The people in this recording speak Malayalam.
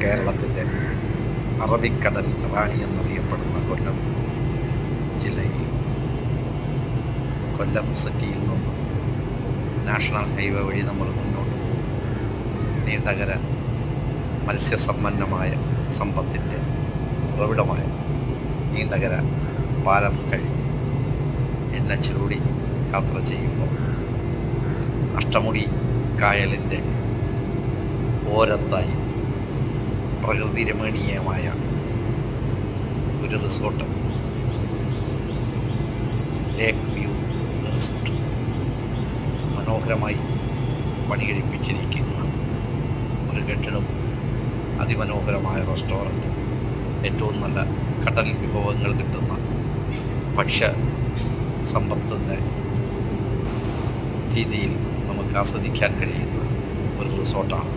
കേരളത്തിന്റെ അറബിക്കടൽ റാണി എന്നറിയപ്പെടുന്ന കൊല്ലം ജില്ലയിൽ കൊല്ലം സിറ്റിയിൽ നിന്നും നാഷണൽ ഹൈവേ വഴി നമ്മൾ മുന്നോട്ട് പോകും നീണ്ടകര മത്സ്യസമ്പന്നമായ സമ്പത്തിന്റെ ഉറവിടമായ നീണ്ടകര പാലം കഴിഞ്ഞ് എൻ എച്ചിലൂടെ യാത്ര ചെയ്യുമ്പോൾ അഷ്ടമുടി കായലിന്റെ ഓരത്തായി പ്രകൃതി രമണീയമായ ഒരു റിസോർട്ട്. ലേക്ക് വ്യൂ റിസോർട്ട്. മനോഹരമായി പണി കഴിപ്പിച്ചിരിക്കുന്ന ഒരു കെട്ടിടം അതിമനോഹരമായ റെസ്റ്റോറന്റ് ഏറ്റവും നല്ല കടൽ വിഭവങ്ങൾ കിട്ടുന്ന ഭക്ഷ്യ സമ്പത്തിന്റെ രീതിയിൽ നമുക്ക് ആസ്വദിക്കാൻ കഴിയുന്ന ഒരു റിസോർട്ടാണ്.